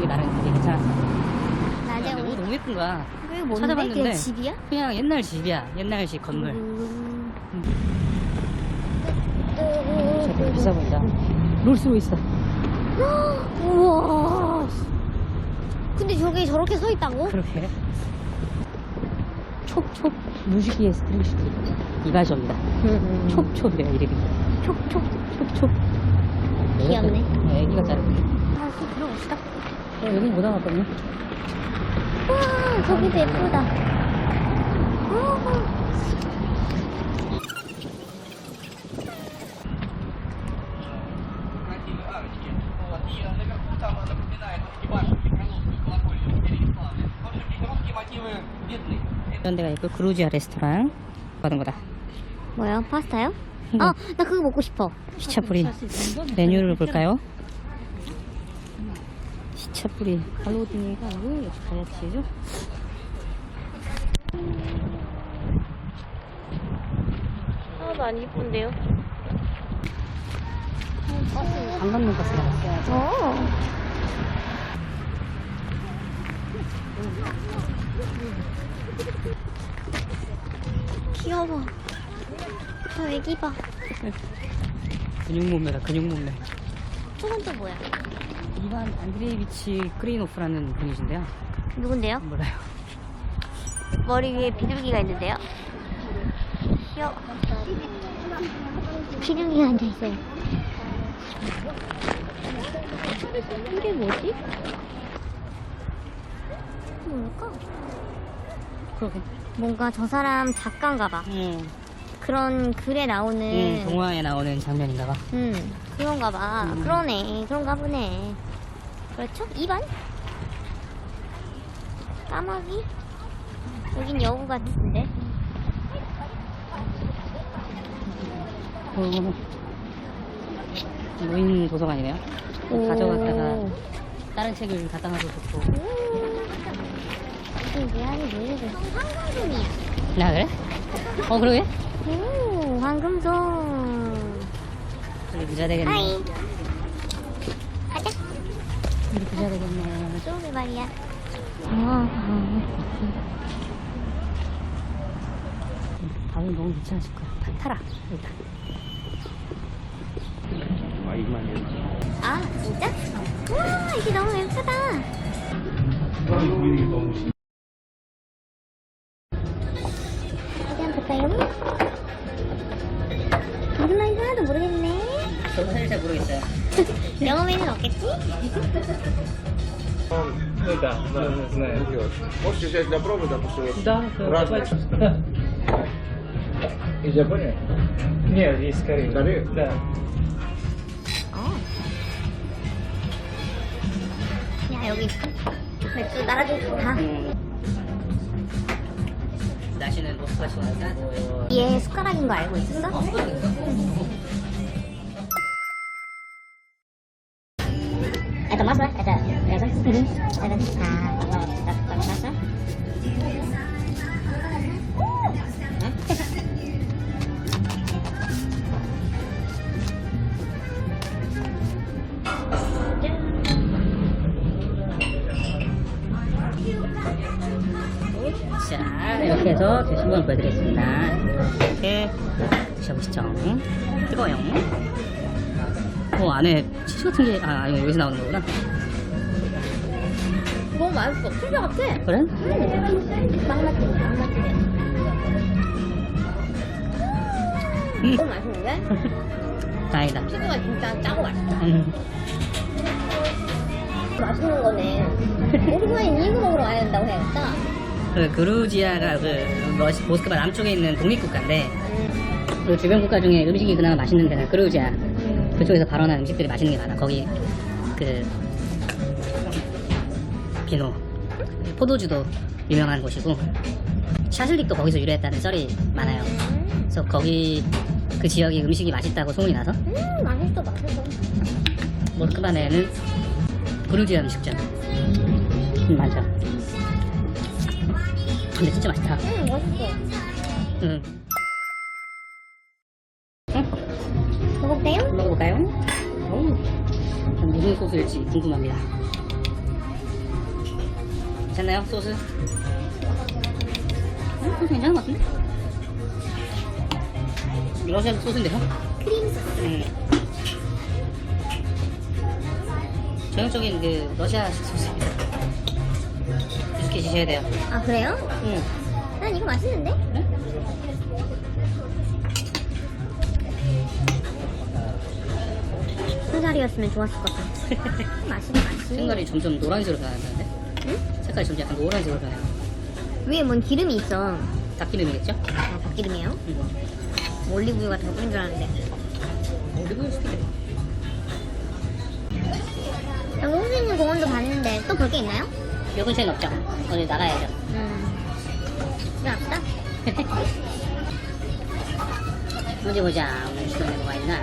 게 나는 되게 괜찮았어. 낮에 너무, 오 너무 예쁜 거야. 그게 뭔데? 찾아봤는데. 그게 집이야? 그냥 옛날 집이야. 옛날식 건물. 음. 저 되게 비싸 보인다. 롤스로이스. 우와. 근데 저게 저렇게 서 있다고? 그렇게. 촉촉 무지개의 스트리시티. 이가저입니다. 음. 촉촉이래요, 이름이. 촉촉. 촉촉. 귀엽네. 네, 애기가 자르는데. 아, 좀 들어봅시다. 어, 여기 못 나갔거든요. 와, 저기도 예쁘다. 와. 이런 데가 있고, 그루지아 레스토랑. 받은 거다. 뭐야, 파스타요? 어, 나 그거 먹고 싶어. 시차뿌리. 메뉴를 볼까요? 시차뿌리. 갈로디니가 아니고, 역시 가야치죠? 아, 많이 이쁜데요? 안 받는 알았어요. 어. 귀여워. 저 애기 봐. 근육 몸매다, 근육 몸매. 저건 또 뭐야? 이반 안드레이비치 크리노프라는 분이신데요. 누군데요? 몰라요. 머리 위에 비둘기가 있는데요. 귀여워. 비둘기가 앉아있어요. 이게 뭐지? 뭘까? 그러게. 뭔가 저 사람 작가인가 봐. 응. 그런 글에 나오는. 응, 동화에 나오는 장면인가 봐. 음, 그런가 봐. 음. 그러네. 그런가 보네. 그렇죠? 2번? 까마귀? 여긴 여우 같은데. 어, 노인 도서관이네요. 오. 가져갔다가 다른 책을 갖다 놔도 좋고. 이게 미안해, 노예를. 황금손이야. 나 그래? 어, 그러게? 오, 황금손. 우리 부자 되겠네. 하이. 가자. 우리 부자 되겠네. 쏘게 말이야. 밥은 너무 괜찮으실 거야. 다 타라. 일단. 아, 진짜? 와, 이게 너무 예쁘다. да, да, знаю. Можете взять для пробы, допустим, вот Да, разные. Из Японии? Нет, из Кореи. Корея? Да. 어. 야, 여기 맥주 따라주고 좋다. 음. 날씨는 모스크바 시원하다. 얘 숟가락인 거 알고 있었어? Esto más, ¿eh? 자, 이렇게 해서 제 신분을 보여드리겠습니다. 이렇게 드셔보시죠. 뜨거워요. 어, 안에 치즈 같은 게, 아, 이거 여기서 나오는 거구나. 너무 맛있어. 피자 같아. 그래? 빵맛집, 빵맛집. 음, 너무 맛있는데? 다행이다. 피자가 진짜 짜고 맛있어. 음, 맛있는 거네. 오랜만에 이거 먹으러 가야 된다고 해야겠다. 그 그루지아가 그 러시, 모스크바 남쪽에 있는 독립국가인데 그 주변 국가 중에 음식이 그나마 맛있는 데는 그루지아 그쪽에서 발원한 음식들이 맛있는 게 많아 거기 그 비노 포도주도 유명한 곳이고 샤슬릭도 거기서 유래했다는 썰이 많아요 그래서 거기 그 지역이 음식이 맛있다고 소문이 나서 음, 맛있어, 맛있어. 모스크바 내에는 그루지아 음식점 음, 많죠 근데 진짜 맛있다 음, 맛있어. 응. 먹어볼까요? 먹어볼까요? 어우, 전 무슨 소스일지 궁금합니다. 괜찮나요? 소스? 음, 소스 괜찮은 것 같은데? 러시아 소스인데요? 크림 소스. 음. 전형적인 그 러시아식 소스입니다. 이렇게 드셔야 돼요. 아, 그래요? 응. 난 이거 맛있는데? 네? 순살이었으면 좋았을 것 같아. 맛있네, 맛있네. 색깔이 점점 노란색으로 변하는데? 응? 색깔이 점점 약간 노란색으로 변해요. 위에 뭔 기름이 있어. 닭기름이겠죠? 아, 닭기름이에요? 음. 올리브유 같은 거 뿌린 줄 알았는데. 올리브유 스틱. 여기 호수 있는 공원도 봤는데 또 볼 게 있나요? 요 근처에는 없죠? 어디 나가야죠. 음. 이거 없다? 어디 보자. 오늘 시간에 뭐가 있나.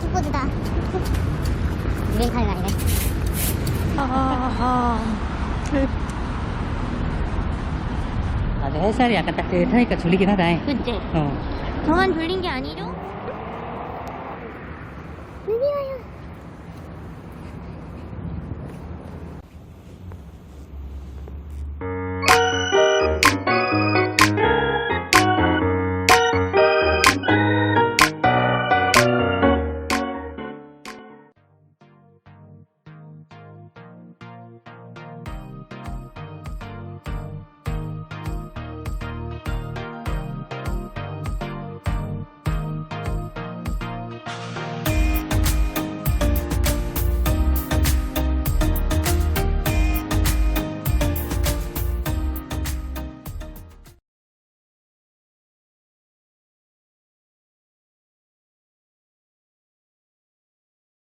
기뻐지다. 유행 카레가 아니네. 아, 근데 햇살이 약간 따뜻하니까 졸리긴 하다. 그치? 어. 저만 졸린 게 아니죠?